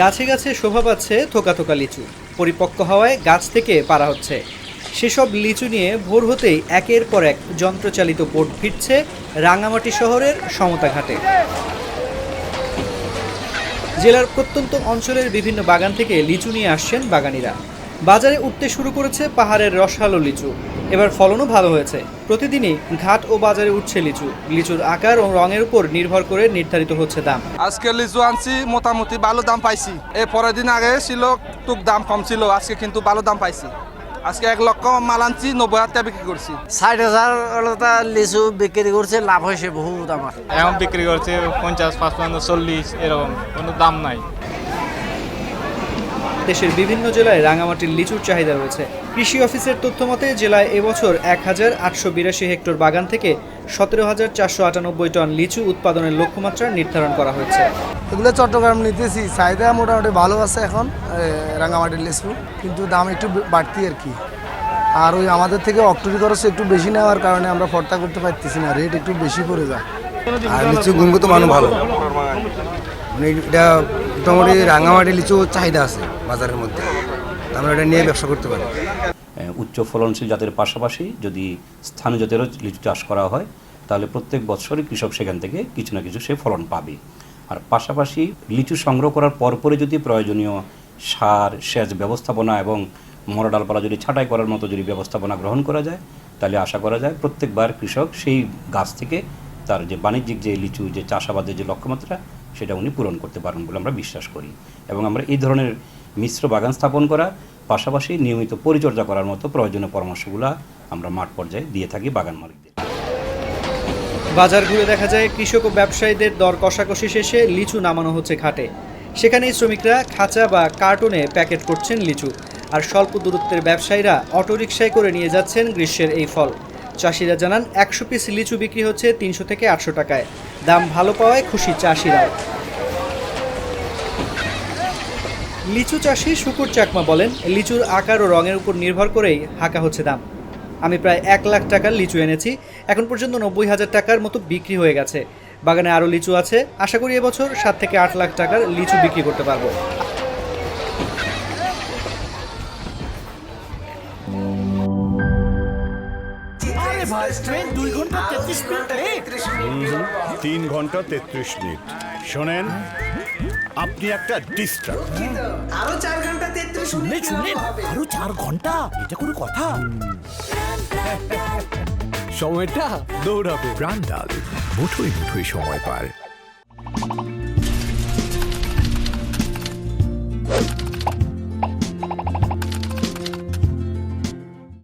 গাছে গাছে শোভা পাচ্ছে থোকা থোকা লিচু। পরিপক্ক হওয়ায় গাছ থেকে পারা হচ্ছে। সেসব লিচু নিয়ে ভোর হতেই একের পর এক যন্ত্রচালিত বোট ফিরছে রাঙামাটি শহরের সমতা ঘাটে। জেলার প্রত্যন্ত অঞ্চলের বিভিন্ন বাগান থেকে লিচু নিয়ে আসছেন বাগানিরা। বাজারে উঠতে শুরু করেছে পাহাড়ের রসালো লিচু। এবার ফলনও ভালো হয়েছে। প্রতিদিনই ঘাট ও বাজারে উঠছে লিচু। লিচুর আকার ও রঙের উপর নির্ভর করে নির্ধারিত হচ্ছে দাম। আজকে লিচু আনছি মোটামুটি ভালো দাম পাইছি। এই পরের দিন আগে ছিল টুক দাম কম ছিল আজকে কিন্তু ভালো দাম পাইছি। আজকে এক লক্ষ মাল আনছি নব্বই হাজার টাকা বিক্রি করছি। ষাট হাজার লিচু বিক্রি করছে লাভ হয়েছে বহুত আমার। এখন বিক্রি করছে পঞ্চাশ পাঁচ পাঁচপান্ন চল্লিশ এরকম। কোনো দাম নাই। দেশের বিভিন্ন জেলায় রাঙামাটির লিচুর চাহিদা রয়েছে। কৃষি অফিসের তথ্য মতে, জেলায় এবছর এক হাজার আটশো বিরাশি হেক্টর বাগান থেকে সতেরো হাজার চারশো আটানব্বই টন লিচু উৎপাদনের লক্ষ্যমাত্রা নির্ধারণ করা হয়েছে। এগুলো চট্টগ্রাম নিতেছি। চাহিদা মোটামুটি ভালো আছে এখন রাঙামাটির লিচু, কিন্তু দাম একটু বাড়তি আর কি। আর ওই আমাদের থেকে অক্টোরি খরচ একটু বেশি নেওয়ার কারণে আমরা ফর্তা করতে পারতেছি না রেট একটু বেশি পড়ে যায়। আর লিচু গুণগত মান ভালো। মানে এটা মোটামুটি রাঙামাটি লিচু চাহিদা আছে বাজারের মধ্যে। আমরা এটা নিয়ে ব্যবসা করতে পারি। উচ্চ ফলনশীল জাতের পাশাপাশি যদি স্থানীয় জাতেরও লিচু চাষ করা হয়, তাহলে প্রত্যেক বছরই কৃষক সেখান থেকে কিছু না কিছু সে ফলন পাবে। আর পাশাপাশি লিচু সংগ্রহ করার পরপরই যদি প্রয়োজনীয় সার, সেচ ব্যবস্থাপনা এবং মরা ডালপালা যদি ছাঁটাই করার মতো যদি ব্যবস্থাপনা গ্রহণ করা যায়, তাহলে আশা করা যায় প্রত্যেকবার কৃষক সেই গাছ থেকে তার যে বাণিজ্যিক যে লিচু, যে চাষাবাদের যে লক্ষ্যমাত্রা সেটা উনি পূরণ করতে পারেন বলে আমরা বিশ্বাস করি। এবং আমরা এই ধরনের মিশ্র বাগান স্থাপন করা, পাশাপাশি নিয়মিত পরিচর্যা করার মতো প্রয়োজনীয় পরামর্শগুলো আমরা মাঠ পর্যায়ে দিয়ে থাকি বাগান মালিকদের। বাজার ঘুরে দেখা যায় কৃষক ও ব্যবসায়ীদের দর কষাকষি শেষে লিচু নামানো হচ্ছে ঘাটে। সেখানেই শ্রমিকরা খাঁচা বা কার্টুনে প্যাকেট করছেন লিচু। আর স্বল্প দূরত্বের ব্যবসায়ীরা অটোরিকশায় করে নিয়ে যাচ্ছেন গ্রীষ্মের এই ফল। চাষিরা জানান, একশো পিস লিচু বিক্রি হচ্ছে তিনশো থেকে আটশো টাকায়। দাম ভালো পাওয়ায় খুশি চাষিরাও। লিচু চাষি শুকুর চাকমা বলেন, লিচুর আকার ও রঙের উপর নির্ভর করেই হাঁকা হচ্ছে দাম। আমি প্রায় এক লাখ টাকার লিচু এনেছি, এখন পর্যন্ত নব্বই হাজার টাকার মতো বিক্রি হয়ে গেছে। বাগানে আরও লিচু আছে, আশা করি এবছর সাত থেকে আট লাখ টাকার লিচু বিক্রি করতে পারব। তিন ঘণ্টা তেত্রিশ মিনিট শোনেন আপনি একটা ডিস্টার্ব আরও চার ঘণ্টা তেত্রিশ মিনিট আরও চার ঘণ্টা এটা কোনো কথা? সময়টা দৌড়াবে। প্রাণ ডাল মুঠোই মুঠোই সময় পার।